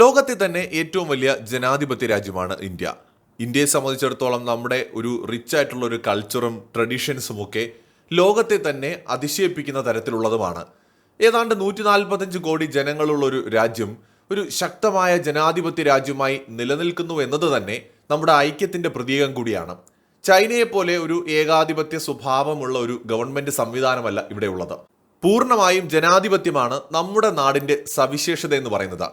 ലോകത്തെ തന്നെ ഏറ്റവും വലിയ ജനാധിപത്യ രാജ്യമാണ് ഇന്ത്യ. ഇന്ത്യയെ സംബന്ധിച്ചിടത്തോളം നമ്മുടെ ഒരു റിച്ച് ആയിട്ടുള്ള ഒരു കൾച്ചറും ട്രഡീഷൻസും ഒക്കെ ലോകത്തെ തന്നെ അതിശയിപ്പിക്കുന്ന തരത്തിലുള്ളതുമാണ്. ഏതാണ്ട് നൂറ്റി നാൽപ്പത്തഞ്ച് കോടി ജനങ്ങളുള്ള ഒരു രാജ്യം ഒരു ശക്തമായ ജനാധിപത്യ രാജ്യമായി നിലനിൽക്കുന്നു എന്നത് തന്നെ നമ്മുടെ ഐക്യത്തിന്റെ പ്രതീകം കൂടിയാണ്. ചൈനയെ പോലെ ഒരു ഏകാധിപത്യ സ്വഭാവമുള്ള ഒരു ഗവൺമെന്റ് സംവിധാനമല്ല ഇവിടെയുള്ളത്. പൂർണമായും ജനാധിപത്യമാണ് നമ്മുടെ നാടിന്റെ സവിശേഷത എന്ന് പറയുന്നത്.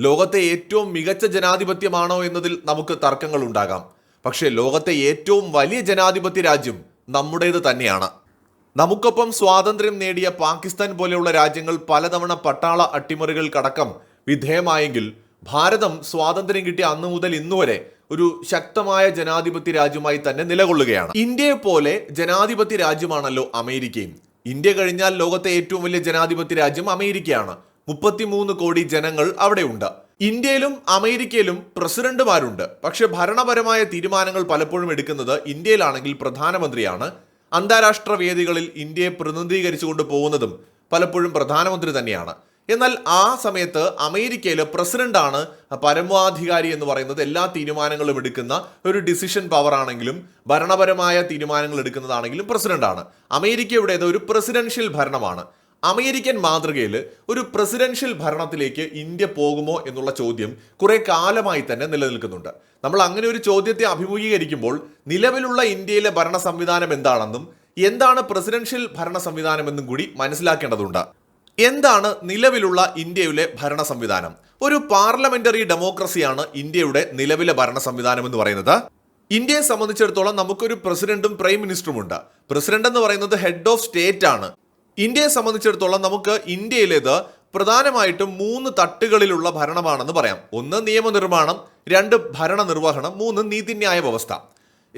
ലോകത്തെ ഏറ്റവും മികച്ച ജനാധിപത്യമാണോ എന്നതിൽ നമുക്ക് തർക്കങ്ങൾ ഉണ്ടാകാം പക്ഷേ ലോകത്തെ ഏറ്റവും വലിയ ജനാധിപത്യ രാജ്യം നമ്മുടേത് തന്നെയാണ്. നമുക്കൊപ്പം സ്വാതന്ത്ര്യം നേടിയ പാകിസ്ഥാൻ പോലെയുള്ള രാജ്യങ്ങൾ പലതവണ പട്ടാള അട്ടിമറികൾക്കടക്കം വിധേയമായെങ്കിൽ ഭാരതം സ്വാതന്ത്ര്യം കിട്ടിയ അന്നു മുതൽ ഇന്നുവരെ ഒരു ശക്തമായ ജനാധിപത്യ രാജ്യമായി തന്നെ നിലകൊള്ളുകയാണ്. ഇന്ത്യയെ പോലെ ജനാധിപത്യ രാജ്യമാണല്ലോ അമേരിക്കയും. ഇന്ത്യ കഴിഞ്ഞാൽ ലോകത്തെ ഏറ്റവും വലിയ ജനാധിപത്യ രാജ്യം അമേരിക്കയാണ്. മുപ്പത്തിമൂന്ന് കോടി ജനങ്ങൾ അവിടെയുണ്ട്. ഇന്ത്യയിലും അമേരിക്കയിലും പ്രസിഡന്റുമാരുണ്ട്. പക്ഷെ ഭരണപരമായ തീരുമാനങ്ങൾ പലപ്പോഴും എടുക്കുന്നത് ഇന്ത്യയിലാണെങ്കിൽ പ്രധാനമന്ത്രിയാണ്. അന്താരാഷ്ട്ര വേദികളിൽ ഇന്ത്യയെ പ്രതിനിധീകരിച്ചുകൊണ്ട് പോകുന്നതും പലപ്പോഴും പ്രധാനമന്ത്രി തന്നെയാണ്. എന്നാൽ ആ സമയത്ത് അമേരിക്കയിൽ പ്രസിഡന്റാണ് പരമാധികാരി എന്ന് പറയുന്നത്. എല്ലാ തീരുമാനങ്ങളും എടുക്കുന്ന ഒരു ഡിസിഷൻ പവർ ആണെങ്കിലും ഭരണപരമായ തീരുമാനങ്ങൾ എടുക്കുന്നതാണെങ്കിലും പ്രസിഡന്റാണ്. അമേരിക്കയുടേത് ഒരു പ്രസിഡൻഷ്യൽ ഭരണമാണ്. അമേരിക്കൻ മാതൃകയിൽ ഒരു പ്രസിഡൻഷ്യൽ ഭരണത്തിലേക്ക് ഇന്ത്യ പോകുമോ എന്നുള്ള ചോദ്യം കുറെ കാലമായി തന്നെ നിലനിൽക്കുന്നുണ്ട്. നമ്മൾ അങ്ങനെ ഒരു ചോദ്യത്തെ അഭിമുഖീകരിക്കുമ്പോൾ നിലവിലുള്ള ഇന്ത്യയിലെ ഭരണ സംവിധാനം എന്താണെന്നും എന്താണ് പ്രസിഡൻഷ്യൽ ഭരണ സംവിധാനമെന്നും കൂടി മനസ്സിലാക്കേണ്ടതുണ്ട്. എന്താണ് നിലവിലുള്ള ഇന്ത്യയിലെ ഭരണ സംവിധാനം? ഒരു പാർലമെന്ററി ഡെമോക്രസിയാണ് ഇന്ത്യയുടെ നിലവിലെ ഭരണ സംവിധാനം എന്ന് പറയുന്നത്. ഇന്ത്യയെ സംബന്ധിച്ചിടത്തോളം നമുക്കൊരു പ്രസിഡന്റും പ്രൈം മിനിസ്റ്ററും ഉണ്ട്. പ്രസിഡന്റ് എന്ന് പറയുന്നത് ഹെഡ് ഓഫ് സ്റ്റേറ്റ് ആണ് ഇന്ത്യയെ സംബന്ധിച്ചിടത്തോളം നമുക്ക് ഇന്ത്യയിലേത് പ്രധാനമായിട്ടും മൂന്ന് തട്ടുകളിലുള്ള ഭരണമാണെന്ന് പറയാം. ഒന്ന് നിയമനിർമ്മാണം രണ്ട് ഭരണ നിർവഹണം മൂന്ന് നീതിന്യായ വ്യവസ്ഥ.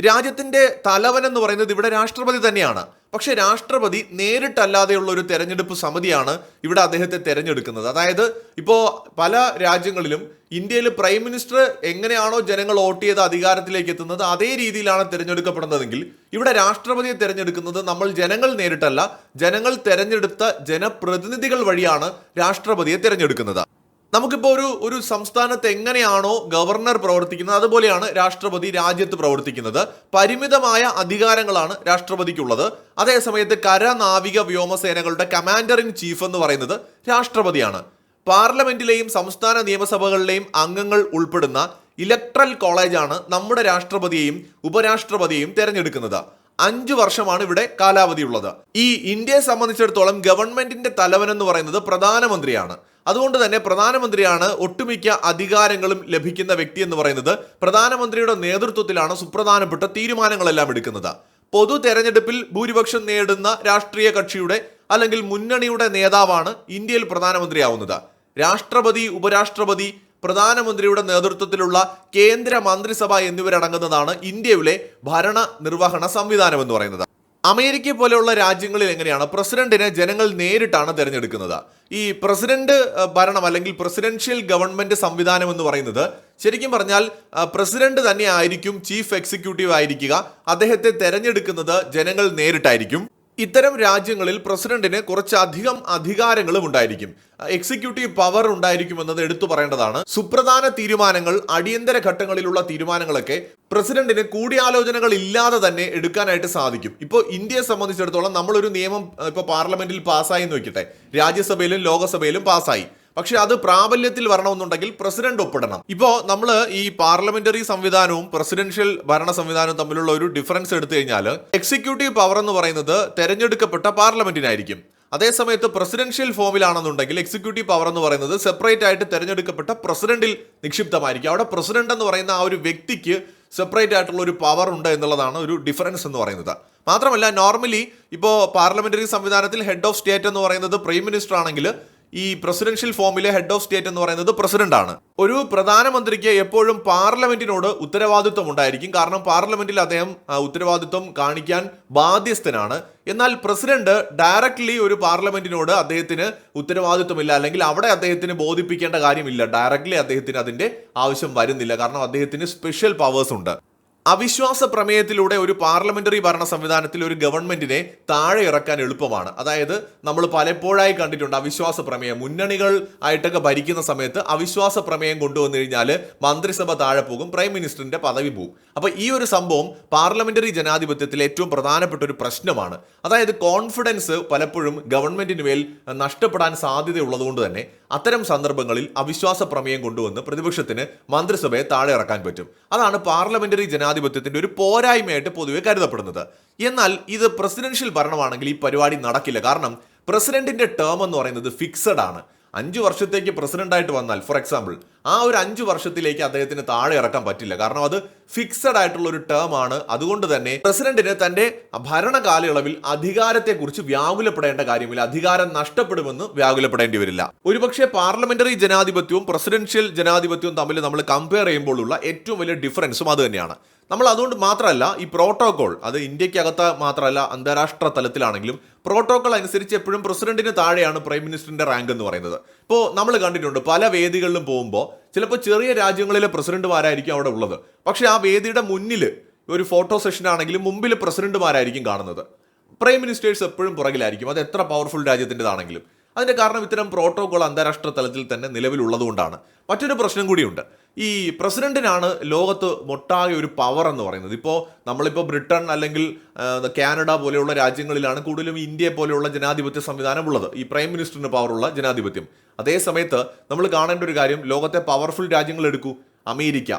രാജ്യത്തിന്റെ തലവൻ എന്ന് പറയുന്നത് ഇവിടെ രാഷ്ട്രപതി തന്നെയാണ്. പക്ഷേ രാഷ്ട്രപതി നേരിട്ടല്ലാതെയുള്ള ഒരു തെരഞ്ഞെടുപ്പ് സമിതിയാണ് ഇവിടെ അദ്ദേഹത്തെ തെരഞ്ഞെടുക്കുന്നത്. അതായത് ഇപ്പോൾ പല രാജ്യങ്ങളിലും ഇന്ത്യയിൽ പ്രൈം മിനിസ്റ്റർ എങ്ങനെയാണോ ജനങ്ങൾ വോട്ട് ചെയ്ത് അധികാരത്തിലേക്ക് എത്തുന്നത് അതേ രീതിയിലാണ് തിരഞ്ഞെടുക്കപ്പെടുന്നതെങ്കിൽ ഇവിടെ രാഷ്ട്രപതിയെ തിരഞ്ഞെടുക്കുന്നത് നമ്മൾ ജനങ്ങൾ നേരിട്ടല്ല ജനങ്ങൾ തെരഞ്ഞെടുത്ത ജനപ്രതിനിധികൾ വഴിയാണ് രാഷ്ട്രപതിയെ തിരഞ്ഞെടുക്കുന്നത്. നമുക്കിപ്പോൾ ഒരു ഒരു സംസ്ഥാനത്ത് എങ്ങനെയാണോ ഗവർണർ പ്രവർത്തിക്കുന്നത് അതുപോലെയാണ് രാഷ്ട്രപതി രാജ്യത്ത് പ്രവർത്തിക്കുന്നത്. പരിമിതമായ അധികാരങ്ങളാണ് രാഷ്ട്രപതിക്കുള്ളത്. അതേസമയത്ത് കര നാവിക വ്യോമസേനകളുടെ കമാൻഡർ ഇൻ ചീഫ് എന്ന് പറയുന്നത് രാഷ്ട്രപതിയാണ്. പാർലമെന്റിലെയും സംസ്ഥാന നിയമസഭകളിലെയും അംഗങ്ങൾ ഉൾപ്പെടുന്ന ഇലക്ട്രൽ കോളേജാണ് നമ്മുടെ രാഷ്ട്രപതിയെയും ഉപരാഷ്ട്രപതിയെയും തെരഞ്ഞെടുക്കുന്നത്. അഞ്ചു വർഷമാണ് ഇവിടെ കാലാവധിയുള്ളത്. ഈ ഇന്ത്യയെ സംബന്ധിച്ചിടത്തോളം ഗവൺമെന്റിന്റെ തലവൻ എന്ന് പറയുന്നത് പ്രധാനമന്ത്രിയാണ്. അതുകൊണ്ട് തന്നെ പ്രധാനമന്ത്രിയാണ് ഒട്ടുമിക്ക അധികാരങ്ങളും ലഭിക്കുന്ന വ്യക്തി എന്ന് പറയുന്നത്. പ്രധാനമന്ത്രിയുടെ നേതൃത്വത്തിലാണ് സുപ്രധാനപ്പെട്ട തീരുമാനങ്ങളെല്ലാം എടുക്കുന്നത്. പൊതു തെരഞ്ഞെടുപ്പിൽ ഭൂരിപക്ഷം നേടുന്ന രാഷ്ട്രീയ കക്ഷിയുടെ അല്ലെങ്കിൽ മുന്നണിയുടെ നേതാവാണ് ഇന്ത്യയിൽ പ്രധാനമന്ത്രിയാവുന്നത്. രാഷ്ട്രപതി ഉപരാഷ്ട്രപതി പ്രധാനമന്ത്രിയുടെ നേതൃത്വത്തിലുള്ള കേന്ദ്ര മന്ത്രിസഭ എന്നിവരടങ്ങുന്നതാണ് ഇന്ത്യയിലെ ഭരണ നിർവഹണ സംവിധാനം എന്ന് പറയുന്നത്. അമേരിക്ക പോലെയുള്ള രാജ്യങ്ങളിൽ എങ്ങനെയാണ് പ്രസിഡന്റിനെ ജനങ്ങൾ നേരിട്ടാണ് തിരഞ്ഞെടുക്കുന്നത്? ഈ പ്രസിഡന്റ് ഭരണം അല്ലെങ്കിൽ പ്രസിഡൻഷ്യൽ ഗവൺമെന്റ് സംവിധാനം എന്ന് പറയുന്നത് ശരിക്കും പറഞ്ഞാൽ പ്രസിഡന്റ് തന്നെ ആയിരിക്കും ചീഫ് എക്സിക്യൂട്ടീവ് ആയിരിക്കുക. അദ്ദേഹത്തെ തെരഞ്ഞെടുക്കുന്നത് ജനങ്ങൾ നേരിട്ടായിരിക്കും. ഇത്തരം രാജ്യങ്ങളിൽ പ്രസിഡന്റിന് കുറച്ചധികം അധികാരങ്ങളും ഉണ്ടായിരിക്കും. എക്സിക്യൂട്ടീവ് പവർ ഉണ്ടായിരിക്കും എന്നത് എടുത്തു പറയേണ്ടതാണ്. സുപ്രധാന തീരുമാനങ്ങൾ അടിയന്തര ഘട്ടങ്ങളിലുള്ള തീരുമാനങ്ങളൊക്കെ പ്രസിഡന്റിന് കൂടിയാലോചനകൾ ഇല്ലാതെ തന്നെ എടുക്കാനായിട്ട് സാധിക്കും. ഇപ്പോൾ ഇന്ത്യയെ സംബന്ധിച്ചിടത്തോളം നമ്മളൊരു നിയമം ഇപ്പോൾ പാർലമെന്റിൽ പാസ്സായി എന്ന് വെക്കട്ടെ. രാജ്യസഭയിലും ലോകസഭയിലും പാസ്സായി. പക്ഷെ അത് പ്രാബല്യത്തിൽ വരണമെന്നുണ്ടെങ്കിൽ പ്രസിഡന്റ് ഒപ്പിടണം. ഇപ്പോൾ നമ്മൾ ഈ പാർലമെന്ററി സംവിധാനവും പ്രസിഡൻഷ്യൽ ഭരണ സംവിധാനവും തമ്മിലുള്ള ഒരു ഡിഫറൻസ് എടുത്തു കഴിഞ്ഞാൽ എക്സിക്യൂട്ടീവ് പവർ എന്ന് പറയുന്നത് തെരഞ്ഞെടുക്കപ്പെട്ട പാർലമെന്റിനായിരിക്കും. അതേസമയത്ത് പ്രസിഡൻഷ്യൽ ഫോമിലാണെന്നുണ്ടെങ്കിൽ എക്സിക്യൂട്ടീവ് പവർ എന്ന് പറയുന്നത് സെപ്പറേറ്റ് ആയിട്ട് തെരഞ്ഞെടുക്കപ്പെട്ട പ്രസിഡന്റിൽ നിക്ഷിപ്തമായിരിക്കും. അവിടെ പ്രസിഡന്റ് എന്ന് പറയുന്ന ആ ഒരു വ്യക്തിക്ക് സെപ്പറേറ്റ് ആയിട്ടുള്ള ഒരു പവർ ഉണ്ട് എന്നുള്ളതാണ് ഒരു ഡിഫറൻസ് എന്ന് പറയുന്നത്. മാത്രമല്ല നോർമലി ഇപ്പോൾ പാർലമെന്ററി സംവിധാനത്തിൽ ഹെഡ് ഓഫ് സ്റ്റേറ്റ് എന്ന് പറയുന്നത് പ്രൈം മിനിസ്റ്റർ ആണെങ്കിൽ ഈ പ്രസിഡൻഷ്യൽ ഫോമിലെ ഹെഡ് ഓഫ് സ്റ്റേറ്റ് എന്ന് പറയുന്നത് പ്രസിഡന്റ് ആണ്. ഒരു പ്രധാനമന്ത്രിക്ക് എപ്പോഴും പാർലമെന്റിനോട് ഉത്തരവാദിത്വം ഉണ്ടായിരിക്കും. കാരണം പാർലമെന്റിൽ അദ്ദേഹം ഉത്തരവാദിത്വം കാണിക്കാൻ ബാധ്യസ്ഥനാണ്. എന്നാൽ പ്രസിഡന്റ് ഡയറക്ട്ലി ഒരു പാർലമെന്റിനോട് അദ്ദേഹത്തിന് ഉത്തരവാദിത്വമില്ല. അല്ലെങ്കിൽ അവിടെ അദ്ദേഹത്തിന് ബോധിപ്പിക്കേണ്ട കാര്യമില്ല. ഡയറക്ട്ലി അദ്ദേഹത്തിന് അതിന്റെ ആവശ്യം വരുന്നില്ല. കാരണം അദ്ദേഹത്തിന് സ്പെഷ്യൽ പവേഴ്സ് ഉണ്ട്. അവിശ്വാസ പ്രമേയത്തിലൂടെ ഒരു പാർലമെന്ററി ഭരണ സംവിധാനത്തിൽ ഒരു ഗവൺമെന്റിനെ താഴെ ഇറക്കാൻ എളുപ്പമാണ്. അതായത് നമ്മൾ പലപ്പോഴായി കണ്ടിട്ടുണ്ട് അവിശ്വാസ പ്രമേയം. മുന്നണികൾ ആയിട്ടൊക്കെ ഭരിക്കുന്ന സമയത്ത് അവിശ്വാസ പ്രമേയം കൊണ്ടുവന്നു കഴിഞ്ഞാൽ മന്ത്രിസഭ താഴെ പോകും പ്രൈം മിനിസ്റ്ററിന്റെ പദവി പോകും അപ്പൊ ഈ ഒരു സംഭവം പാർലമെന്ററി ജനാധിപത്യത്തിൽ ഏറ്റവും പ്രധാനപ്പെട്ട ഒരു പ്രശ്നമാണ്. അതായത് കോൺഫിഡൻസ് പലപ്പോഴും ഗവൺമെന്റിന് മേൽ നഷ്ടപ്പെടാൻ സാധ്യതയുള്ളതുകൊണ്ട് തന്നെ അത്തരം സന്ദർഭങ്ങളിൽ അവിശ്വാസ പ്രമേയം കൊണ്ടുവന്ന് പ്രതിപക്ഷത്തിന് മന്ത്രിസഭയെ താഴെ ഇറക്കാൻ പറ്റും. അതാണ് പാർലമെന്ററി ജനാധിപത്യത്തിന്റെ ഒരു പോരായ്മയായിട്ട് പൊതുവെ കരുതപ്പെടുന്നത്. എന്നാൽ ഇത് പ്രസിഡൻഷ്യൽ ഭരണമാണെങ്കിൽ ഈ പരിപാടി നടക്കില്ല. കാരണം പ്രസിഡന്റിന്റെ ടേം എന്ന് പറയുന്നത് ഫിക്സഡ് ആണ്. അഞ്ചു വർഷത്തേക്ക് പ്രസിഡന്റായിട്ട് വന്നാൽ ഫോർ എക്സാമ്പിൾ ആ ഒരു അഞ്ച് വർഷത്തിലേക്ക് അദ്ദേഹത്തിന് താഴെ ഇറക്കാൻ പറ്റില്ല. കാരണം അത് ഫിക്സഡ് ആയിട്ടുള്ള ഒരു ടേം ആണ്. അതുകൊണ്ട് തന്നെ പ്രസിഡന്റിന് തന്റെ ഭരണ കാലയളവിൽ അധികാരത്തെക്കുറിച്ച് വ്യാകുലപ്പെടേണ്ട കാര്യമില്ല. അധികാരം നഷ്ടപ്പെടുമെന്ന് വ്യാകുലപ്പെടേണ്ടി വരില്ല. ഒരുപക്ഷെ പാർലമെന്ററി ജനാധിപത്യവും പ്രസിഡൻഷ്യൽ ജനാധിപത്യവും തമ്മിൽ നമ്മൾ കമ്പയർ ചെയ്യുമ്പോഴുള്ള ഏറ്റവും വലിയ ഡിഫറൻസും അത് തന്നെയാണ്. നമ്മൾ അതുകൊണ്ട് മാത്രമല്ല ഈ പ്രോട്ടോകോൾ അത് ഇന്ത്യക്കകത്ത് മാത്രമല്ല അന്താരാഷ്ട്ര തലത്തിലാണെങ്കിലും പ്രോട്ടോകോൾ അനുസരിച്ച് എപ്പോഴും പ്രസിഡന്റിന് താഴെയാണ് പ്രൈം മിനിസ്റ്ററിന്റെ റാങ്ക് എന്ന് പറയുന്നത്. ഇപ്പോൾ നമ്മൾ കണ്ടിട്ടുണ്ട് പല വേദികളിലും പോകുമ്പോൾ ചിലപ്പോൾ ചെറിയ രാജ്യങ്ങളിലെ പ്രസിഡന്റുമാരായിരിക്കും അവിടെ ഉള്ളത്. പക്ഷെ ആ വേദിയുടെ മുന്നിൽ ഒരു ഫോട്ടോ സെഷൻ ആണെങ്കിലും മുമ്പിൽ പ്രസിഡന്റുമാരായിരിക്കും കാണുന്നത്. പ്രൈം മിനിസ്റ്റേഴ്സ് എപ്പോഴും പുറകിലായിരിക്കും. അത് എത്ര പവർഫുൾ രാജ്യത്തിന്റെതാണെങ്കിലും. അതിന്റെ കാരണം ഇത്തരം പ്രോട്ടോകോൾ അന്താരാഷ്ട്ര തലത്തിൽ തന്നെ നിലവിലുള്ളതുകൊണ്ടാണ്. മറ്റൊരു പ്രശ്നം കൂടിയുണ്ട്. ഈ പ്രസിഡന്റിനാണ് ലോകത്ത് മൊട്ടാകെ ഒരു പവർ എന്ന് പറയുന്നത്. ഇപ്പോൾ നമ്മളിപ്പോൾ ബ്രിട്ടൻ അല്ലെങ്കിൽ കാനഡ പോലെയുള്ള രാജ്യങ്ങളിലാണ് കൂടുതലും ഇന്ത്യയെ പോലെയുള്ള ജനാധിപത്യ സംവിധാനം ഉള്ളത്. ഈ പ്രൈം മിനിസ്റ്ററിന് പവറുള്ള ജനാധിപത്യം. അതേ സമയത്ത് നമ്മൾ കാണേണ്ട ഒരു കാര്യം ലോകത്തെ പവർഫുൾ രാജ്യങ്ങൾ എടുക്കൂ. America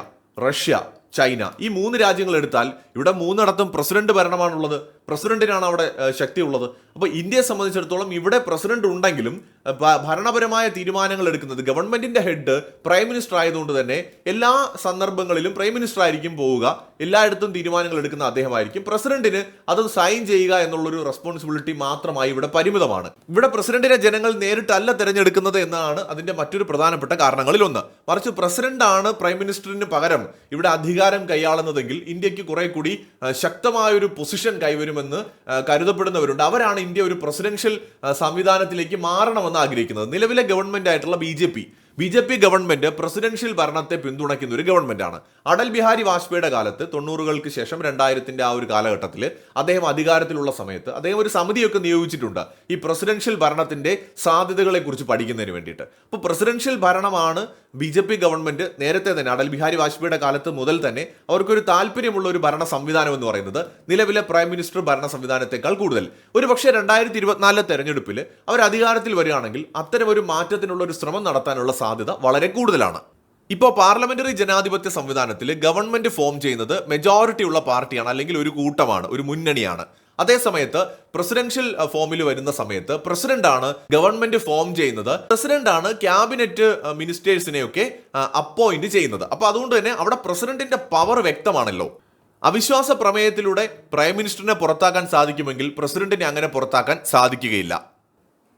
Russia China. ഈ മൂന്ന് രാജ്യങ്ങൾ എടുത്താൽ ഇവിടെ മൂന്നിടത്തും പ്രസിഡന്റ് ഭരണമാണുള്ളത്. പ്രസിഡന്റിനാണ് അവിടെ ശക്തിയുള്ളത്. അപ്പോൾ ഇന്ത്യയെ സംബന്ധിച്ചിടത്തോളം ഇവിടെ പ്രസിഡന്റ് ഉണ്ടെങ്കിലും ഭരണപരമായ തീരുമാനങ്ങൾ എടുക്കുന്നത് ഗവൺമെന്റിന്റെ ഹെഡ് പ്രൈം മിനിസ്റ്റർ ആയതുകൊണ്ട് തന്നെ എല്ലാ സന്ദർഭങ്ങളിലും പ്രൈം മിനിസ്റ്റർ ആയിരിക്കും പോവുക. എല്ലായിടത്തും തീരുമാനങ്ങൾ എടുക്കുന്ന അദ്ദേഹമായിരിക്കും. പ്രസിഡന്റിന് അത് സൈൻ ചെയ്യുക എന്നുള്ളൊരു റെസ്പോൺസിബിലിറ്റി മാത്രമായി ഇവിടെ പരിമിതമാണ്. ഇവിടെ പ്രസിഡന്റിനെ ജനങ്ങൾ നേരിട്ടല്ല തിരഞ്ഞെടുക്കുന്നത് എന്നാണ് അതിന്റെ മറ്റൊരു പ്രധാനപ്പെട്ട കാരണങ്ങളിൽ ഒന്ന് മറിച്ച് പ്രസിഡന്റാണ് പ്രൈം മിനിസ്റ്ററിന് പകരം ഇവിടെ അധികാരം കൈയാളുന്നതെങ്കിൽ ഇന്ത്യയ്ക്ക് കുറെ കൂടി ശക്തമായൊരു പൊസിഷൻ കൈവരുമെന്ന് കരുതപ്പെടുന്നവരുണ്ട്. അവരാണ് ഇന്ത്യ ഒരു പ്രസിഡൻഷ്യൽ സംവിധാനത്തിലേക്ക് മാറണമെന്ന് ആഗ്രഹിക്കുന്നത്. നിലവിലെ ഗവൺമെന്റ് ആയിട്ടുള്ള B B J P government presidential ഭരണത്തെ പിന്തുണയ്ക്കുന്ന ഒരു ഗവൺമെന്റാണ്. അടൽ ബിഹാരി വാജ്പേയിയുടെ കാലത്ത് തൊണ്ണൂറുകൾക്ക് ശേഷം രണ്ടായിരത്തിന്റെ ആ ഒരു കാലഘട്ടത്തിൽ അദ്ദേഹം അധികാരത്തിലുള്ള സമയത്ത് അദ്ദേഹം ഒരു സമിതിയൊക്കെ നിയോഗിച്ചിട്ടുണ്ട് ഈ പ്രസിഡൻഷ്യൽ ഭരണത്തിന്റെ സാധ്യതകളെ കുറിച്ച് പഠിക്കുന്നതിന് വേണ്ടിയിട്ട്. അപ്പോൾ പ്രസിഡൻഷ്യൽ ഭരണമാണ് ബി ജെ പി ഗവൺമെന്റ് നേരത്തെ തന്നെ അടൽ ബിഹാരി വാജ്പേയിയുടെ കാലത്ത് മുതൽ തന്നെ അവർക്കൊരു താല്പര്യമുള്ള ഒരു ഭരണ സംവിധാനം എന്ന് പറയുന്നത് നിലവിലെ പ്രൈം മിനിസ്റ്റർ ഭരണ സംവിധാനത്തെക്കാൾ കൂടുതൽ. ഒരു പക്ഷേ രണ്ടായിരത്തി ഇരുപത്തിനാലിലെ തെരഞ്ഞെടുപ്പിൽ അവർ അധികാരത്തിൽ വരികയാണെങ്കിൽ അത്തരം ഒരു മാറ്റത്തിനുള്ള ഒരു ശ്രമം നടത്താനുള്ള സാധ്യത വളരെ കൂടുതലാണ്. ഇപ്പോൾ പാർലമെന്ററി ജനാധിപത്യ സംവിധാനത്തിൽ ഗവൺമെന്റ് ഫോം ചെയ്യുന്നത് മെജോറിറ്റി ഉള്ള പാർട്ടിയാണ് അല്ലെങ്കിൽ ഒരു കൂട്ടമാണ് ഒരു മുന്നണിയാണ്. അതേസമയത്ത് പ്രസിഡൻഷ്യൽ ഫോമിൽ വരുന്ന സമയത്ത് പ്രസിഡന്റാണ് ഗവൺമെന്റ് ഫോം ചെയ്യുന്നത്. പ്രസിഡന്റാണ് ക്യാബിനറ്റ് മിനിസ്റ്റേഴ്സിനെയൊക്കെ അപ്പോയിന്റ് ചെയ്യുന്നത്. അപ്പോൾ അതുകൊണ്ട് തന്നെ അവിടെ പ്രസിഡന്റിന്റെ പവർ വ്യക്തമാണല്ലോ. അവിശ്വാസ പ്രമേയത്തിലൂടെ പ്രൈം മിനിസ്റ്ററിനെ പുറത്താക്കാൻ സാധിക്കുമെങ്കിൽ പ്രസിഡന്റിനെ അങ്ങനെ പുറത്താക്കാൻ സാധിക്കുകയില്ല.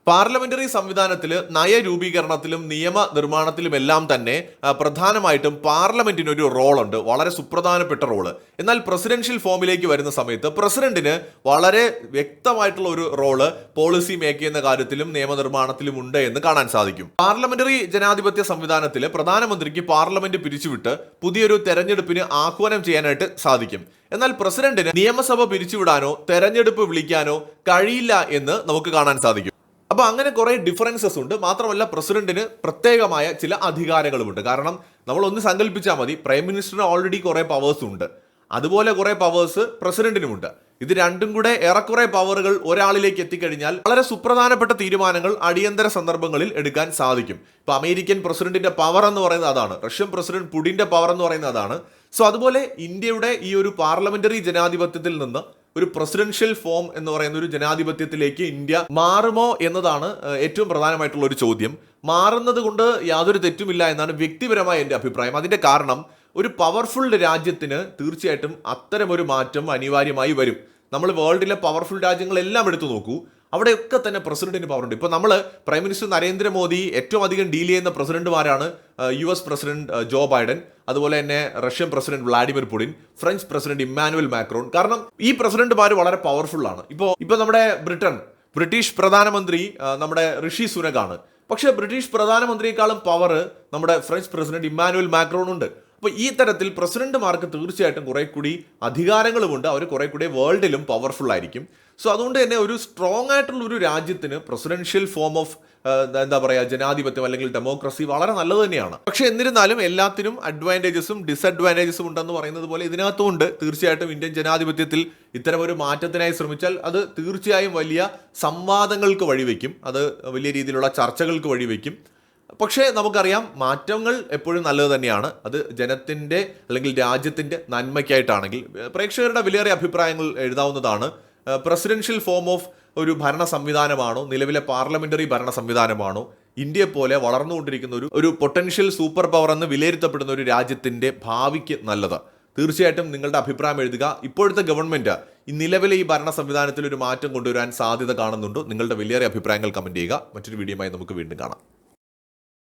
പാർലമെന്ററി സംവിധാനത്തിൽ നയരൂപീകരണത്തിലും നിയമ നിർമ്മാണത്തിലുമെല്ലാം തന്നെ പ്രധാനമായിട്ടും പാർലമെന്റിനൊരു റോളുണ്ട്. വളരെ സുപ്രധാനപ്പെട്ട റോൾ. എന്നാൽ പ്രസിഡൻഷ്യൽ ഫോമിലേക്ക് വരുന്ന സമയത്ത് പ്രസിഡന്റിന് വളരെ വ്യക്തമായിട്ടുള്ള ഒരു റോൾ പോളിസി മേക്ക് ചെയ്യുന്ന കാര്യത്തിലും നിയമനിർമ്മാണത്തിലും ഉണ്ട് എന്ന് കാണാൻ സാധിക്കും. പാർലമെന്ററി ജനാധിപത്യ സംവിധാനത്തിൽ പ്രധാനമന്ത്രിക്ക് പാർലമെന്റ് പിരിച്ചുവിട്ട് പുതിയൊരു തെരഞ്ഞെടുപ്പിന് ആഹ്വാനം ചെയ്യാനായിട്ട് സാധിക്കും. എന്നാൽ പ്രസിഡന്റിന് നിയമസഭ പിരിച്ചുവിടാനോ തെരഞ്ഞെടുപ്പ് വിളിക്കാനോ കഴിയില്ല എന്ന് നമുക്ക് കാണാൻ സാധിക്കും. അപ്പൊ അങ്ങനെ കുറേ ഡിഫറൻസസ് ഉണ്ട്. മാത്രമല്ല പ്രസിഡന്റിന് പ്രത്യേകമായ ചില അധികാരങ്ങളുമുണ്ട്. കാരണം നമ്മൾ ഒന്ന് സങ്കല്പിച്ചാൽ മതി പ്രൈം മിനിസ്റ്ററിന് ഓൾറെഡി കുറേ പവേഴ്സ് ഉണ്ട്. അതുപോലെ കുറേ പവേഴ്സ് പ്രസിഡന്റിനുമുണ്ട്. ഇത് രണ്ടും കൂടെ ഏറെക്കുറെ പവറുകൾ ഒരാളിലേക്ക് എത്തിക്കഴിഞ്ഞാൽ വളരെ സുപ്രധാനപ്പെട്ട തീരുമാനങ്ങൾ അടിയന്തര സന്ദർഭങ്ങളിൽ എടുക്കാൻ സാധിക്കും. ഇപ്പൊ അമേരിക്കൻ പ്രസിഡന്റിന്റെ പവർ എന്ന് പറയുന്നത് അതാണ്. റഷ്യൻ പ്രസിഡന്റ് പുടിന്റെ പവർ എന്ന് പറയുന്നത് അതാണ്. സോ അതുപോലെ ഇന്ത്യയുടെ ഈ ഒരു പാർലമെന്ററി ജനാധിപത്യത്തിൽ നിന്ന് ഒരു പ്രസിഡൻഷ്യൽ ഫോം എന്ന് പറയുന്ന ഒരു ജനാധിപത്യത്തിലേക്ക് ഇന്ത്യ മാറുമോ എന്നതാണ് ഏറ്റവും പ്രധാനമായിട്ടുള്ള ഒരു ചോദ്യം. മാറുന്നത് കൊണ്ട് യാതൊരു തെറ്റുമില്ല എന്നാണ് വ്യക്തിപരമായ എന്റെ അഭിപ്രായം. അതിന്റെ കാരണം ഒരു പവർഫുൾ രാജ്യത്തിന് തീർച്ചയായിട്ടും അത്തരമൊരു മാറ്റം അനിവാര്യമായി വരും. നമ്മൾ വേൾഡിലെ പവർഫുൾ രാജ്യങ്ങളെല്ലാം എടുത്തു നോക്കൂ. അവിടെയൊക്കെ തന്നെ പ്രസിഡന്റിന് പവറുണ്ട്. ഇപ്പോൾ നമ്മൾ പ്രൈം മിനിസ്റ്റർ നരേന്ദ്രമോദി ഏറ്റവും അധികം ഡീൽ ചെയ്യുന്ന പ്രസിഡന്റുമാരാണ് U S president Joe Biden അതുപോലെ തന്നെ Russian president Vladimir Putin French president Emmanuel Macron കാരണം ഈ പ്രസിഡന്റുമാർ വളരെ പവർഫുൾ ആണ്. ഇപ്പോൾ ഇപ്പോൾ നമ്മുടെ ബ്രിട്ടൻ ബ്രിട്ടീഷ് പ്രധാനമന്ത്രി നമ്മുടെ ഋഷി സുനകാണ് പക്ഷേ ബ്രിട്ടീഷ് പ്രധാനമന്ത്രിയെക്കാളും പവർ നമ്മുടെ ഫ്രഞ്ച് പ്രസിഡന്റ് ഇമ്മാനുവൽ മാക്രോൺ ഉണ്ട്. അപ്പോൾ ഈ തരത്തിൽ പ്രസിഡന്റുമാർക്ക് തീർച്ചയായിട്ടും കുറെ കൂടി അധികാരങ്ങളുമുണ്ട്. അവർ കുറെ കൂടി വേൾഡിലും പവർഫുൾ ആയിരിക്കും. സോ അതുകൊണ്ട് തന്നെ ഒരു സ്ട്രോങ് ആയിട്ടുള്ള ഒരു രാജ്യത്തിന് പ്രസിഡൻഷ്യൽ ഫോം ഓഫ് എന്താ പറയുക ജനാധിപത്യം അല്ലെങ്കിൽ ഡെമോക്രസി വളരെ നല്ലത് തന്നെയാണ്. പക്ഷേ എന്നിരുന്നാലും എല്ലാത്തിനും അഡ്വാന്റേജസും ഡിസഡ്വാന്റേജസും ഉണ്ടെന്ന് പറയുന്നത് പോലെ ഇതിനകത്തുകൊണ്ട് തീർച്ചയായിട്ടും ഇന്ത്യൻ ജനാധിപത്യത്തിൽ ഇത്തരം ഒരു മാറ്റത്തിനായി ശ്രമിച്ചാൽ അത് തീർച്ചയായും വലിയ സംവാദങ്ങൾക്ക് വഴിവെക്കും. അത് വലിയ രീതിയിലുള്ള ചർച്ചകൾക്ക് വഴിവെക്കും. പക്ഷേ നമുക്കറിയാം മാറ്റങ്ങൾ എപ്പോഴും നല്ലത് തന്നെയാണ്. അത് ജനത്തിന്റെ അല്ലെങ്കിൽ രാജ്യത്തിന്റെ നന്മയ്ക്കായിട്ടാണെങ്കിൽ പ്രേക്ഷകരുടെ വിലയേറിയ അഭിപ്രായങ്ങൾ എഴുതാവുന്നതാണ്. പ്രസിഡൻഷ്യൽ ഫോം ഓഫ് ഒരു ഭരണ സംവിധാനമാണോ നിലവിലെ പാർലമെന്ററി ഭരണ സംവിധാനമാണോ ഇന്ത്യയെ പോലെ വളർന്നുകൊണ്ടിരിക്കുന്ന ഒരു ഒരു പൊട്ടൻഷ്യൽ സൂപ്പർ പവർ എന്ന് വിലയിരുത്തപ്പെടുന്ന ഒരു രാജ്യത്തിന്റെ ഭാവിക്ക് നല്ലത്. തീർച്ചയായിട്ടും നിങ്ങളുടെ അഭിപ്രായം എഴുതുക. ഇപ്പോഴത്തെ ഗവൺമെന്റ് ഈ നിലവിലെ ഈ ഭരണ സംവിധാനത്തിൽ ഒരു മാറ്റം കൊണ്ടുവരാൻ സാധ്യത കാണുന്നുണ്ടോ. നിങ്ങളുടെ വലിയേറെ അഭിപ്രായങ്ങൾ കമന്റ് ചെയ്യുക. മറ്റൊരു വീഡിയോയുമായി നമുക്ക് വീണ്ടും കാണാം.